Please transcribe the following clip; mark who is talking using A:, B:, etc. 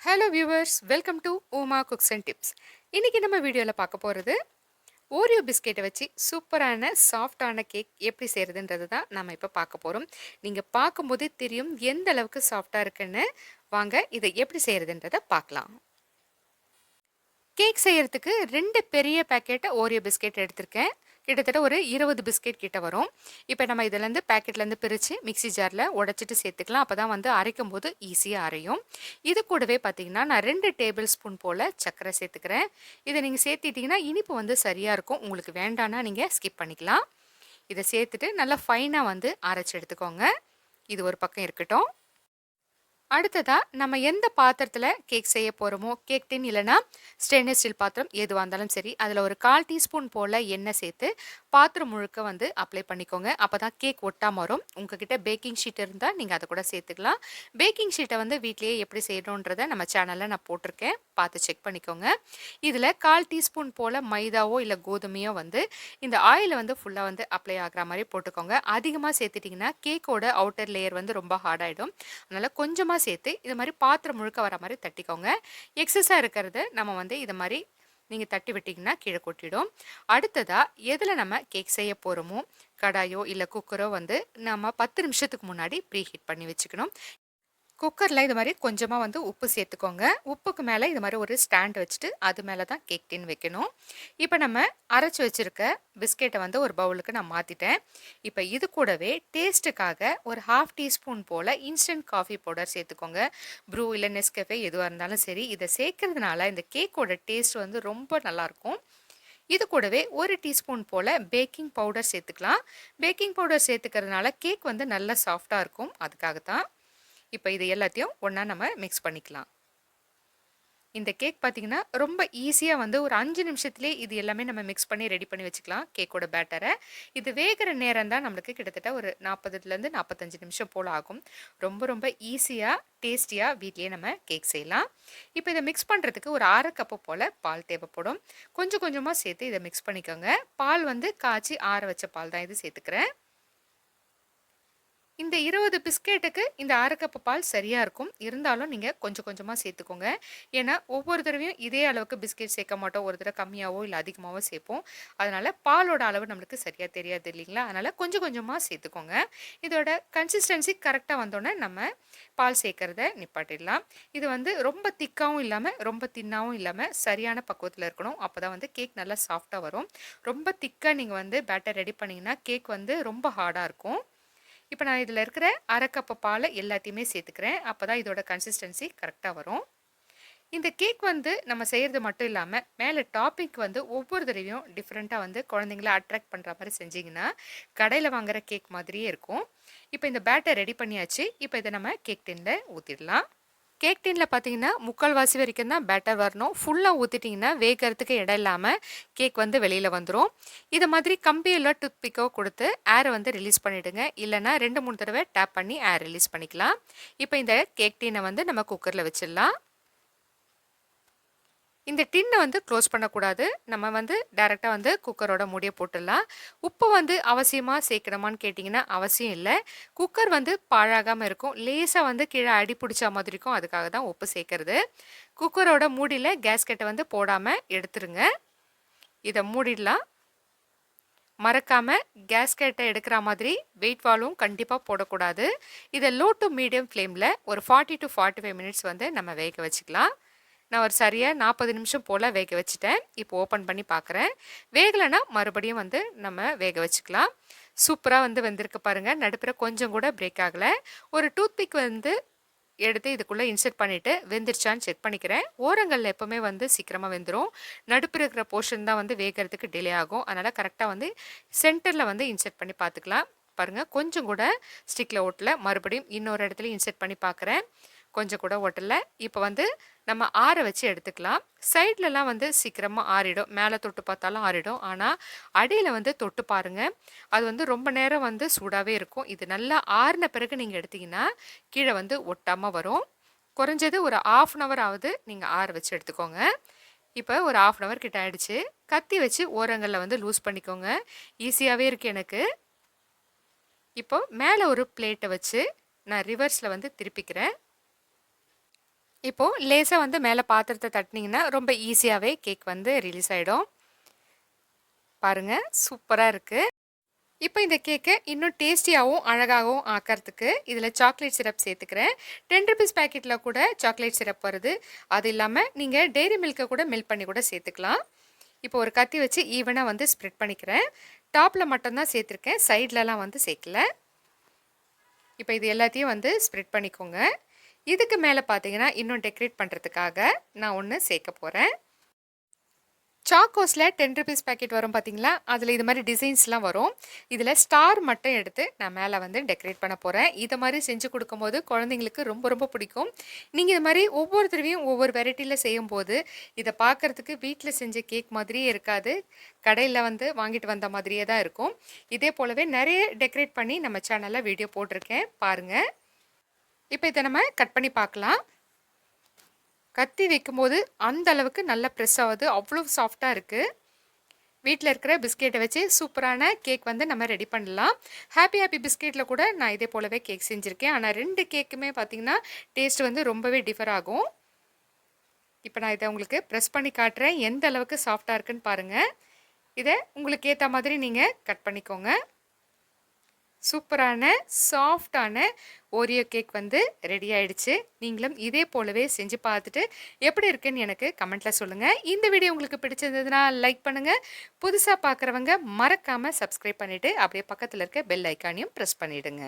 A: Hello viewers welcome to Uma cooks and tips இன்றைக்கி நம்ம வீடியோவில் பார்க்க போகிறது ஓரியோ பிஸ்கெட்டை வச்சு சூப்பரான சாஃப்டான கேக் எப்படி செய்கிறதுன்றது தான் நம்ம இப்போ பார்க்க போகிறோம் நீங்கள் பார்க்கும்போதே தெரியும் எந்த அளவுக்கு சாஃப்டாக இருக்குன்னு. வாங்க இதை எப்படி செய்கிறதுன்றதை பார்க்கலாம். கேக் செய்கிறதுக்கு ரெண்டு பெரிய பேக்கெட்டை ஓரியோ பிஸ்கெட் எடுத்திருக்கேன். கிட்டத்தட்ட ஒரு இருபது பிஸ்கெட் கிட்ட வரும். இப்போ நம்ம இதுலேருந்து பேக்கெட்லேருந்து பிரித்து மிக்சி ஜாரில் உடச்சிட்டு சேர்த்துக்கலாம். அப்போ தான் வந்து அரைக்கும் போது ஈஸியாக அரையும். இது கூடவே பார்த்திங்கன்னா நான் ரெண்டு டேபிள் ஸ்பூன் போல் சர்க்கரை சேர்த்துக்கிறேன். இதை நீங்கள் சேர்த்திட்டிங்கன்னா இனிப்பு வந்து சரியாக இருக்கும். உங்களுக்கு வேண்டான்னா நீங்கள் ஸ்கிப் பண்ணிக்கலாம். இதை சேர்த்துட்டு நல்லா ஃபைனாக வந்து அரைச்சி எடுத்துக்கோங்க. இது ஒரு பக்கம் இருக்கட்டும். அடுத்ததாக நம்ம எந்த பாத்திரத்தில் கேக் செய்ய போகிறோமோ கேக் டின் இல்லைனா ஸ்டெயின்லெஸ் ஸ்டீல் பாத்திரம் எதுவாக இருந்தாலும் சரி அதில் ஒரு கால் டீஸ்பூன் போல் எண்ணெய் சேர்த்து பாத்திரம் முழுக்க வந்து அப்ளை பண்ணிக்கோங்க. அப்போ தான் கேக் ஒட்டாமல் வரும் உங்ககிட்ட பேக்கிங் ஷீட் இருந்தால் நீங்கள் அதை கூட சேர்த்துக்கலாம். பேக்கிங் ஷீட்டை வந்து வீட்லேயே எப்படி செய்யணுன்றதை நம்ம சேனலில் நான் போட்டிருக்கேன். பார்த்து செக் பண்ணிக்கோங்க. இதில் கால் டீஸ்பூன் போல் மைதாவோ இல்லை கோதுமையோ வந்து இந்த ஆயிலை வந்து ஃபுல்லாக வந்து அப்ளை ஆகிற மாதிரி போட்டுக்கோங்க. அதிகமாக சேர்த்துட்டிங்கன்னா கேக்கோட அவுட்டர் லேயர் வந்து ரொம்ப ஹார்டாகிடும் அதனால் கொஞ்சமாக சேர்த்து இது மாதிரி பாத்திரம் முழுக்க வர மாதிரி தட்டிக்கோங்க. எக்ஸஸாக இருக்கிறது நம்ம வந்து இது மாதிரி நீங்கள் தட்டி விட்டிங்கன்னா கீழே கொட்டிடும். அடுத்ததாக எதில் நம்ம கேக் செய்ய போகிறோமோ கடாயோ இல்லை குக்கரோ வந்து நம்ம பத்து நிமிஷத்துக்கு முன்னாடி ப்ரீ ஹீட் பண்ணி வச்சுக்கணும். குக்கரில் இது மாதிரி கொஞ்சமாக வந்து உப்பு சேர்த்துக்கோங்க. உப்புக்கு மேலே இது மாதிரி ஒரு ஸ்டாண்ட் வச்சுட்டு அது மேலே தான் கேக் டின் வைக்கணும். இப்போ நம்ம அரைச்சி வச்சுருக்க பிஸ்கெட்டை வந்து ஒரு பவுலுக்கு நான் மாற்றிட்டேன் இப்போ இது கூடவே டேஸ்ட்டுக்காக ஒரு ஹாஃப் டீஸ்பூன் போல் இன்ஸ்டன்ட் காஃபி பவுடர் சேர்த்துக்கோங்க. ப்ரூ இல்லை நெஸ்கஃபே எதுவாக இருந்தாலும் சரி இதை சேர்க்கறதுனால இந்த கேக்கோட டேஸ்ட் வந்து ரொம்ப நல்லாயிருக்கும் இது கூடவே ஒரு டீஸ்பூன் போல் பேக்கிங் பவுடர் சேர்த்துக்கலாம். பேக்கிங் பவுடர் சேர்த்துக்கிறதுனால கேக் வந்து நல்லா சாஃப்டாக இருக்கும். அதுக்காக தான் இப்போ இது எல்லாத்தையும் ஒன்றா நம்ம மிக்ஸ் பண்ணிக்கலாம். இந்த கேக் பார்த்திங்கன்னா ரொம்ப ஈஸியாக வந்து ஒரு அஞ்சு நிமிஷத்துலேயே இது எல்லாமே நம்ம மிக்ஸ் பண்ணி ரெடி பண்ணி வச்சுக்கலாம் கேக்கோட பேட்டரை இது வேகிற நேரம் தான் நம்மளுக்கு கிட்டத்தட்ட ஒரு நாற்பதுலேருந்து நாற்பத்தஞ்சு நிமிஷம் போல் ஆகும். ரொம்ப ரொம்ப ஈஸியாக டேஸ்டியாக வீட்லேயே நம்ம கேக் செய்யலாம். இப்போ இதை மிக்ஸ் பண்ணுறதுக்கு ஒரு அரை கப்பு போல் பால் தேவைப்படும். கொஞ்சம் கொஞ்சமாக சேர்த்து இதை மிக்ஸ் பண்ணிக்கோங்க. பால் வந்து காய்ச்சி ஆற வச்ச பால் தான் இது சேர்த்துக்கிறேன். இந்த இருபது பிஸ்கெட்டுக்கு இந்த அரை கப்பு பால் சரியாக இருக்கும். இருந்தாலும் நீங்கள் கொஞ்சம் கொஞ்சமாக சேர்த்துக்கோங்க. ஏன்னா ஒவ்வொரு தடவையும் இதே அளவுக்கு பிஸ்கெட் சேர்க்க மாட்டோம். ஒரு தடவை கம்மியாகவோ இல்லை அதிகமாகவோ சேர்ப்போம். அதனால் பாலோட அளவு நம்மளுக்கு சரியாக தெரியாது இல்லைங்களா? அதனால் கொஞ்சம் கொஞ்சமாக சேர்த்துக்கோங்க. இதோட கன்சிஸ்டன்சி கரெக்டாக வந்தோடனே நம்ம பால் சேர்க்குறத நிப்பாட்டிடலாம். இது வந்து ரொம்ப திக்காகவும் இல்லாமல் ரொம்ப தின்னாகவும் இல்லாமல் சரியான பக்குவத்தில் இருக்கணும். அப்போ தான் வந்து கேக் நல்லா சாஃப்டாக வரும். ரொம்ப திக்காக நீங்கள் வந்து பேட்டர் ரெடி பண்ணிங்கன்னா கேக் வந்து ரொம்ப ஹார்டாக இருக்கும். இப்போ நான் இதில் இருக்கிற அரை கப்பு பாலை எல்லாத்தையுமே சேர்த்துக்கிறேன். அப்போ தான் இதோட கன்சிஸ்டன்சி கரெக்டாக வரும். இந்த கேக் வந்து நம்ம செய்கிறது மட்டும் இல்லாமல் மேலே டாபிக் வந்து ஒவ்வொரு தடவையும் டிஃப்ரெண்ட்டாக வந்து குழந்தைங்கள அட்ராக்ட் பண்ணுற மாதிரி செஞ்சிங்கன்னா கடையில் வாங்குகிற கேக் மாதிரியே இருக்கும். இப்போ இந்த பேட்டை ரெடி பண்ணியாச்சு. இப்போ இதை நம்ம கேக் டின்னில் ஊற்றிடலாம் கேக் டின்னில் பார்த்தீங்கன்னா முக்கால்வாசி வரைக்கும் தான் பேட்டர் வரணும். ஃபுல்லாக ஊற்றிட்டிங்கன்னா வேகிறதுக்கு இடம் இல்லாமல் கேக் வந்து வெளியில் வந்துடும் இதை மாதிரி கம்பியில் டூத்பிக்கோ கொடுத்து ஏரை வந்து ரிலீஸ் பண்ணிவிடுங்க இல்லைனா ரெண்டு மூணு தடவை டேப் பண்ணி ஏர் ரிலீஸ் பண்ணிக்கலாம். இப்போ இந்த கேக் டீனை வந்து நம்ம குக்கரில் வச்சிடலாம். இந்த டின்னை வந்து க்ளோஸ் பண்ணக்கூடாது. நம்ம வந்து டைரெக்டாக வந்து குக்கரோட மூடியை போட்டுடலாம். உப்பு வந்து அவசியமாக சேர்க்கணுமான்னு கேட்டிங்கன்னா அவசியம் இல்லை. குக்கர் வந்து பாழாகாமல் இருக்கும். லேசாக வந்து கீழே அடி பிடிச்ச மாதிரி இருக்கும். அதுக்காக தான் உப்பு சேர்க்கறது. குக்கரோட மூடியில் கேஸ்கெட்டை வந்து போடாமல் எடுத்துருங்க. இதை மூடிடலாம். மறக்காமல் கேஸ்கெட்டை எடுக்கிற மாதிரி வெயிட் வாலும் கண்டிப்பாக போடக்கூடாது. இதை லோ டு மீடியம் ஃப்ளேமில் ஒரு forty to forty five minutes வந்து நம்ம வேக வச்சுக்கலாம். நான் ஒரு சரியாக நாற்பது நிமிஷம் போல் வேக வச்சுட்டேன். இப்போ ஓப்பன் பண்ணி பார்க்குறேன் வேகலைன்னா மறுபடியும் வந்து நம்ம வேக வச்சுக்கலாம். சூப்பராக வந்து வந்திருக்கு பாருங்கள் நடுப்புற கொஞ்சம் கூட பிரேக் ஆகலை. ஒரு டூத்பிக் வந்து எடுத்து இதுக்குள்ளே இன்செர்ட் பண்ணிவிட்டு வெந்துருச்சான்னு செக் பண்ணிக்கிறேன். ஓரங்களில் எப்போவுமே வந்து சீக்கிரமாக வெந்துடும் நடுப்பு இருக்கிற போர்ஷன் தான் வந்து வேகிறதுக்கு டிலே ஆகும். அதனால் கரெக்டாக வந்து சென்டரில் வந்து இன்செர்ட் பண்ணி பார்த்துக்கலாம் பாருங்கள் கொஞ்சம் கூட ஸ்டிக்கில் ஓட்டல மறுபடியும் இன்னொரு இடத்துல இன்செர்ட் பண்ணி பார்க்குறேன் கொஞ்சம் கூட ஒட்டலை. இப்போ வந்து நம்ம ஆற வச்சு எடுத்துக்கலாம். சைட்லலாம் வந்து சீக்கிரமாக ஆறிடும். மேலே தொட்டு பார்த்தாலும் ஆறிடும். ஆனால் அடியில் வந்து தொட்டு பாருங்கள் அது வந்து ரொம்ப நேரம் வந்து சூடாகவே இருக்கும். இது நல்லா ஆறின பிறகு நீங்கள் எடுத்திங்கன்னா கீழே வந்து ஒட்டாமல் வரும். குறைஞ்சது ஒரு ஆஃப் அன் ஹவர் ஆகுது நீங்கள் ஆற வச்சு எடுத்துக்கோங்க. இப்போ ஒரு ஆஃப் அன் ஹவர் கிட்ட ஆயிடுச்சு. கத்தி வச்சு ஓரங்களில் வந்து லூஸ் பண்ணிக்கோங்க. ஈஸியாகவே இருக்குது எனக்கு. இப்போ மேலே ஒரு பிளேட்டை வச்சு நான் ரிவர்ஸில் வந்து திருப்பிக்கிறேன். இப்போது லேசாக வந்து மேலே பாத்திரத்தை தட்டினீங்கன்னா ரொம்ப ஈஸியாகவே கேக் வந்து ரிலீஸ் ஆகிடும் பாருங்கள் சூப்பராக இருக்குது இப்போ இந்த கேக்கை இன்னும் டேஸ்டியாகவும் அழகாகவும் ஆக்கிறதுக்கு இதில் சாக்லேட் சிரப் சேர்த்துக்கிறேன். டென் ருபீஸ் பேக்கெட்டில் கூட சாக்லேட் சிரப் வருது. அது இல்லாமல் நீங்கள் டெய்ரி மில்கை கூட மில்க் பண்ணி கூட சேர்த்துக்கலாம். இப்போ ஒரு கத்தி வச்சு ஈவனாக வந்து ஸ்ப்ரெட் பண்ணிக்கிறேன். டாப்பில் மட்டும்தான் சேர்த்துருக்கேன். சைட்லலாம் வந்து சேர்க்கல. இப்போ இது எல்லாத்தையும் வந்து ஸ்ப்ரெட் பண்ணிக்கோங்க. இதுக்கு மேலே பார்த்தீங்கன்னா இன்னும் டெக்கரேட் பண்ணுறதுக்காக நான் ஒன்று சேர்க்க போகிறேன் சாக்கோஸில் டென் ருபீஸ் பேக்கெட் வரும் பார்த்தீங்களா அதில் இது மாதிரி டிசைன்ஸ்லாம் வரும். இதில் ஸ்டார் மட்டும் எடுத்து நான் மேலே வந்து டெக்கரேட் பண்ண போகிறேன் இதை மாதிரி செஞ்சு கொடுக்கும்போது குழந்தைங்களுக்கு ரொம்ப ரொம்ப பிடிக்கும். நீங்கள் இது மாதிரி ஒவ்வொரு தடவையும் ஒவ்வொரு வெரைட்டியில் செய்யும்போது இதை பார்க்குறதுக்கு வீட்டில் செஞ்ச கேக் மாதிரியே இருக்காது. கடையில் வந்து வாங்கிட்டு வந்த மாதிரியே தான் இருக்கும். இதே போலவே நிறைய டெக்கரேட் பண்ணி நம்ம சேனலில் வீடியோ போட்டிருக்கேன். பாருங்கள் இப்போ இதை நம்ம கட் பண்ணி பார்க்கலாம் கத்தி வைக்கும்போது அந்த அளவுக்கு நல்லா ப்ரெஸ் ஆகுது. அவ்வளோ சாஃப்டாக இருக்குது வீட்டில் இருக்கிற பிஸ்கெட்டை வச்சு சூப்பரான கேக் வந்து நம்ம ரெடி பண்ணலாம். ஹாப்பி ஹாப்பி பிஸ்கெட்டில் கூட நான் இதே போலவே கேக் செஞ்சுருக்கேன். ஆனால் ரெண்டு கேக்குமே பார்த்திங்கன்னா டேஸ்ட் வந்து ரொம்பவே டிஃபர் ஆகும். இப்போ நான் இதை உங்களுக்கு ப்ரெஸ் பண்ணி காட்டுறேன். எந்த அளவுக்கு சாஃப்டாக இருக்குன்னு பாருங்கள் இதை உங்களுக்கு ஏற்ற மாதிரி நீங்கள் கட் பண்ணிக்கோங்க. சூப்பரான சாஃப்டான ஓரியோ கேக் வந்து ரெடி ஆயிடுச்சு. நீங்களும் இதே போலவே செஞ்சு பார்த்துட்டு எப்படி இருக்குன்னு எனக்கு கமெண்ட்டில் சொல்லுங்கள் இந்த வீடியோ உங்களுக்கு பிடிச்சிருந்ததுன்னா லைக் பண்ணுங்கள் புதுசாக பார்க்குறவங்க மறக்காமல் சப்ஸ்கிரைப் பண்ணிவிட்டு அப்படியே பக்கத்தில் இருக்க பெல் ஐக்கானையும் ப்ரெஸ் பண்ணிவிடுங்க